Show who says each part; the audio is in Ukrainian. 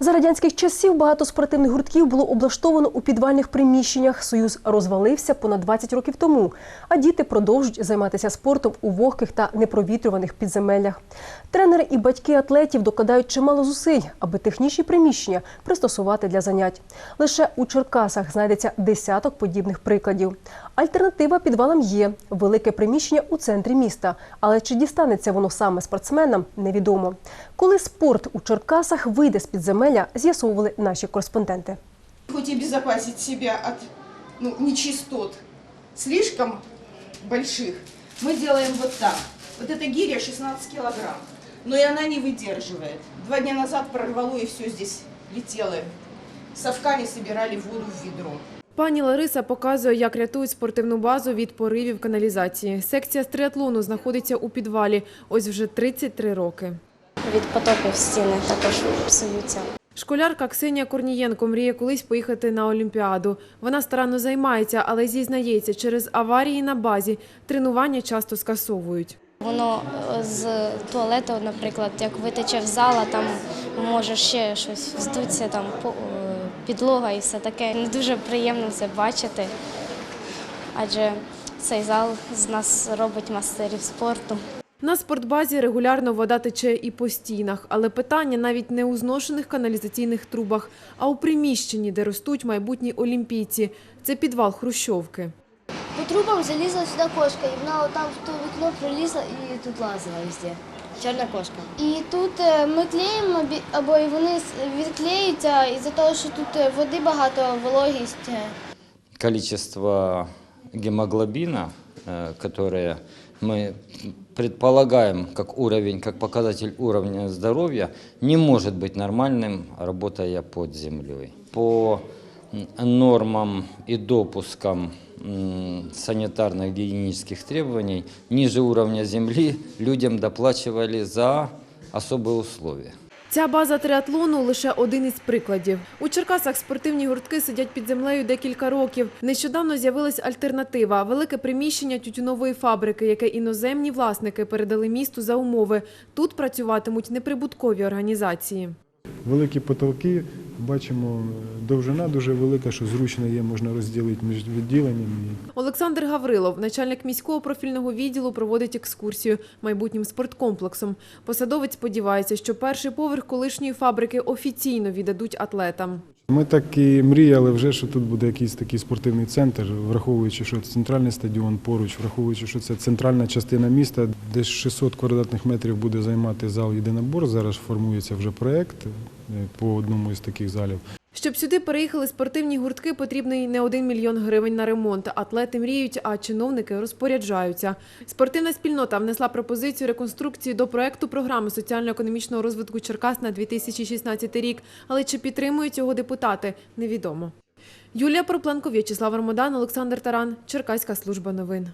Speaker 1: За радянських часів багато спортивних гуртків було облаштовано у підвальних приміщеннях. Союз розвалився понад 20 років тому, а діти продовжують займатися спортом у вогких та непровітрюваних підземеллях. Тренери і батьки атлетів докладають чимало зусиль, аби технічні приміщення пристосувати для занять. Лише у Черкасах знайдеться десяток подібних прикладів. Альтернатива підвалам є велике приміщення у центрі міста. Але чи дістанеться воно саме спортсменам, невідомо. Коли спорт у Черкасах вийде з підземелля, з'ясовували наші кореспонденти.
Speaker 2: хоть и обезопасить себя от ну, нечистот слишком больших, мы делаем вот так. Вот эта гиря 16 килограмм, но и она не выдерживает. Два дня назад прорвало и все здесь летело. Совками собирали воду в ведро.
Speaker 3: Пані Лариса показує, як рятують спортивну базу від поривів каналізації. Секція з триатлону знаходиться у підвалі. Ось вже 33 роки.
Speaker 4: від потоків стіни також псуються.
Speaker 3: Школярка Ксенія Корнієнко мріє колись поїхати на Олімпіаду. Вона старанно займається, але зізнається, через аварії на базі тренування часто скасовують.
Speaker 4: Воно е, з туалету, наприклад, як витече в зала, там може ще щось вздуться, там е, підлога і все таке. Не дуже приємно це бачити, адже цей зал з нас робить мастерів спорту.
Speaker 3: На спортбазі регулярно вода тече і по стінах, але питання навіть не у зношених каналізаційних трубах, а у приміщенні, де ростуть майбутні олімпійці. Це підвал Хрущовки.
Speaker 5: По трубам залізла сюди кошка, і вона отам в то вікно пролізла і тут лазила везде.
Speaker 4: Чорна кошка.
Speaker 5: І тут е, ми клеїмо бі- або і вони відклеються із-за того, що тут е, води багато, вологість. е.
Speaker 6: количество гемоглобина, э, которое мы предполагаем как уровень, как показатель уровня здоровья, не может быть нормальным, работая под землей. По нормам и допускам м, санитарно-гигиенических требований ниже уровня земли людям доплачивали за особые условия.
Speaker 3: Ця база триатлону лише один із прикладів. У Черкасах спортивні гуртки сидять під землею декілька років. Нещодавно з'явилась альтернатива велике приміщення тютюнової фабрики, яке іноземні власники передали місту за умови. Тут працюватимуть неприбуткові організації.
Speaker 7: Великі потолки, бачимо, довжина дуже велика, що зручно є, можна розділити між відділеннями.
Speaker 3: Олександр Гаврилов, начальник міського профільного відділу, проводить екскурсію майбутнім спорткомплексом. Посадовець сподівається, що перший поверх колишньої фабрики офіційно віддадуть атлетам.
Speaker 7: Ми так і мріяли вже, що тут буде якийсь такий спортивний центр, враховуючи, що це центральний стадіон поруч, враховуючи, що це центральна частина міста, десь 600 квадратних метрів буде займати зал єдинобор. Зараз формується вже проєкт е, по одному із таких залів.
Speaker 3: Щоб сюди переїхали спортивні гуртки, потрібний не один мільйон гривень на ремонт. Атлети мріють, а чиновники розпоряджаються. Спортивна спільнота внесла пропозицію реконструкції до проекту програми соціально-економічного розвитку Черкас на 2016 рік. Але чи підтримують його депутати, невідомо. Юлія Пропленко, В'ячеслав Ромодан, Олександр Таран, Черкаська служба новин.